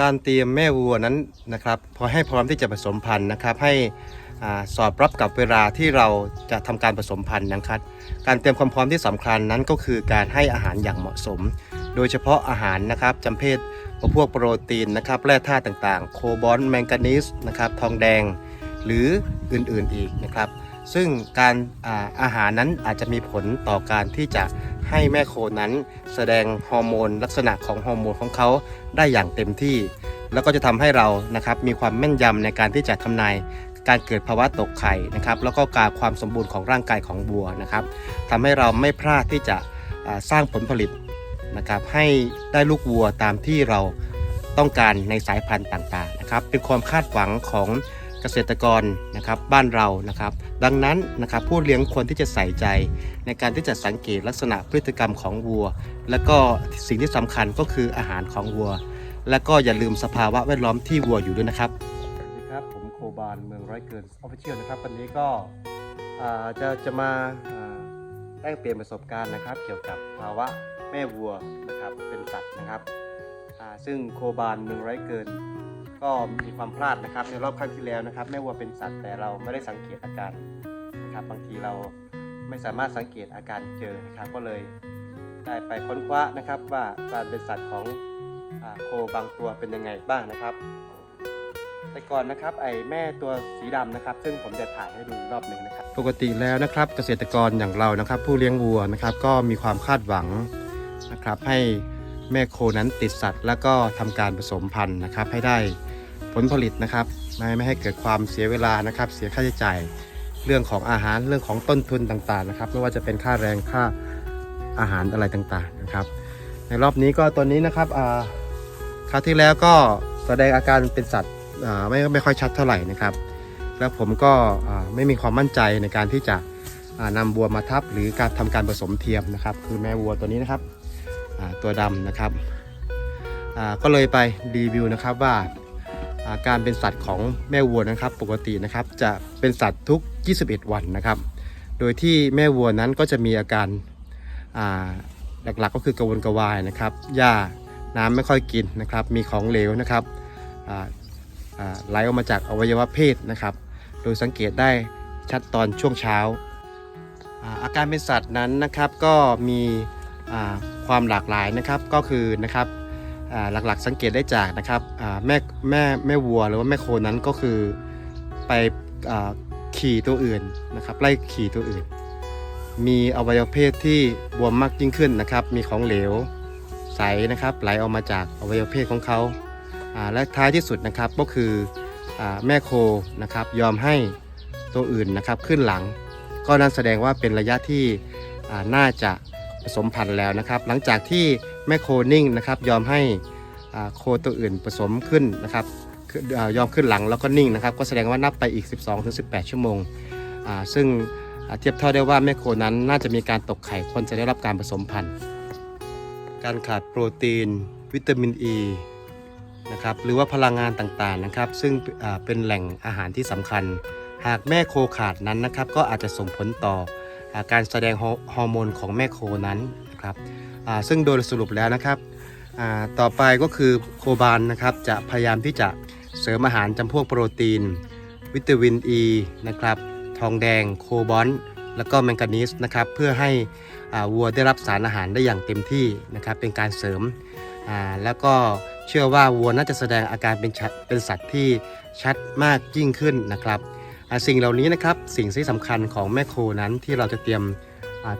การเตรียมแม่วัวนั้นนะครับพอให้พร้อมที่จะผสมพันธุ์นะครับ ให้อสอดรับกับเวลาที่เราจะทำการผสมพันธุ์นะครับ การเตรียมความพร้อมที่สำคัญนั้นก็คือการให้อาหารอย่างเหมาะสม โดยเฉพาะอาหารนะครับจำเพศพวกโปรตีนนะครับแร่ธาตุต่างๆ โคบอลต์แมงกานีสนะครับทองแดงหรืออื่นๆอีกนะครับ ซึ่งการอาอาหารนั้นอาจจะมีผลต่อการที่จะ ให้แม่โคนั้นแสดงฮอร์โมนลักษณะของฮอร์โมนของเขาได้อย่างเต็มที่ แล้วก็จะทำให้เรานะครับมีความแม่นยำในการที่จะทำนายการเกิดภาวะตกไข่นะครับ แล้วก็การความสมบูรณ์ของร่างกายของวัวนะครับทำให้เราไม่พลาดที่จะสร้างผลผลิตนะครับ ให้ได้ลูกวัวตามที่เราต้องการในสายพันธุ์ต่างๆนะครับ เป็นความคาดหวังของ เกษตรกรนะครับบ้านเรานะครับ ดังนั้นนะครับผู้เลี้ยงควรที่จะใส่ใจในการที่จะสังเกตลักษณะพฤติกรรมของวัว และก็สิ่งที่สำคัญก็คืออาหารของวัว และก็อย่าลืมสภาวะแวดล้อมที่วัวอยู่ด้วยนะครับสวัสดีครับผมโคบานเมืองร้อยเกินออฟฟิเชียลนะครับวันนี้ก็จะจะมาแลกเปลี่ยนประสบการณ์นะครับ เกี่ยวกับภาวะแม่วัวนะครับเป็นสัตว์นะครับซึ่งโคบานเมืองร้อยเกิน ก็มีความพลาดนะครับ ในรอบครั้งที่แล้วนะครับ แม่วัวเป็นสัตว์แต่เราไม่ได้สังเกตอาการนะครับบางทีเราไม่สามารถสังเกตอาการเจอนะครับก็เลยได้ไปค้นคว้านะครับ ว่าการเป็นสัตว์ของอโคบางตัวเป็นยังไงบ้างนะครับแต่ก่อนนะครับไอแม่ตัวสีดำนะครับ ซึ่งผมจะถ่ายให้ดูรอบหนึ่งนะครับ ปกติแล้วนะครับ เกษตรกรอย่างเรานะครับ ผู้เลี้ยงวัวนะครับ ก็มีความคาดหวังนะครับ ให้แม่โคนั้นติดสัตว์ แล้วก็ทำการผสมพันธุ์นะครับ ให้ได้ ผลผลิตนะครับไม่ไม่ให้เกิดความเสียเวลานะครับ เสียค่าใช้จ่ายเรื่องของอาหารเรื่องของต้นทุนต่างๆนะครับ ไม่ว่าจะเป็นค่าแรงค่าอาหารอะไรต่างๆนะครับ ในรอบนี้ก็ตัวนี้นะครับคราวที่แล้วก็แสดงอาการเป็นสัตว์ไม่ไม่ค่อยชัดเท่าไหร่นะครับ แล้วผมก็ไม่มีความมั่นใจในการที่จะอ่านำวัวมาทับ หรือการทำการผสมเทียมนะครับ คือแม่วัวตัวนี้นะครับตัวดำนะครับก็เลยไปรีวิวนะครับว่า การเป็นสัตว์ของแม่วัวนะครับ ปกตินะครับจะเป็นสัตว์ทุก 21 วันนะครับ โดยที่แม่วัวนั้นก็จะมีอาการาหลักๆก็คือกระวนกระวายนะครับหญ้าน้ำไม่ค่อยกินนะครับ มีของเหลวนะครับไหลออกมาจากอวัยวะเพศนะครับ โดยสังเกตได้ชัดตอนช่วงเช้า อาการเป็นสัตว์นั้นนะครับก็มีความหลากหลายนะครับก็คือนะครับ หลักๆ สังเกตได้จากนะครับแม่แม่แม่วัวหรือว่าแม่โคนั้นก็คือไปอขี่ตัวอื่นนะครับไล่ขี่ตัวอื่น มีอวัยวะเพศที่บวมมากยิ่งขึ้นนะครับ มีของเหลวใสนะครับไหลออกมาจากอวัยวะเพศของเขาและท้ายที่สุดนะครับก็คืออแม่โคนะครับยอมให้ตัวอื่นนะครับขึ้นหลัง ก็นั่นแสดงว่าเป็นระยะที่น่าจะ ผสมพันธุ์แล้วนะครับ หลังจากที่แม่โคนิ่งนะครับ ยอมให้โคตัวอื่นผสมขึ้นนะครับยอมขึ้นหลังแล้วก็นิ่งนะครับ ก็แสดงว่านับไปอีก 12-18 ชั่วโมง ซึ่งเทียบเท่าได้ว่าแม่โคนั้นน่าจะมีการตกไข่คนจะได้รับการผสมพันธุ์ การขาดโปรตีน วิตามินอ e, ีนะครับหรือว่าพลังงานต่างๆนะครับ ซึ่งเป็นแหล่งอาหารที่สำคัญ หากแม่โคขาดนั้นนะครับ ก็อาจจะส่งผลต่อ การแสดงฮอฮอร์โมนของแม่โคนั้นนะครับซึ่งโดยสรุปแล้วนะครับต่อไปก็คือโคบานนะครับจะพยายามที่จะเสริมอาหารจำพวกโปรตีน วิตามินอ e, ีนะครับทองแดงโคบอลต์แล้วก็แมงกานีสนะครับเพื่อให้วัวได้รับสารอาหารได้อย่างเต็มที่นะครับเป็นการเสริมแล้วก็เชื่อว่าวัวน่าจะแสดงอาการเป็นชัดเป็นสัตว์ที่ชัดมากยิ่งขึ้นนะครับ สิ่งเหล่านี้นะครับสิ่งที่สำคัญของแม่โคนั้นที่เราจะเตรียม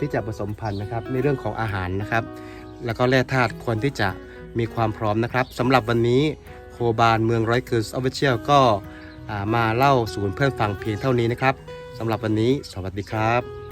ที่จะผสมพันธุ์นะครับในเรื่องของอาหารนะครับ แล้วก็แร่ธาตุควรที่จะมีความพร้อมนะครับสำหรับวันนี้โคบานเมืองร้อยเกิร์สออฟฟิเชียลก็มาเล่าสู่เพื่อนฟังเพียงเท่านี้นะครับสำหรับวันนี้ สวัสดีครับ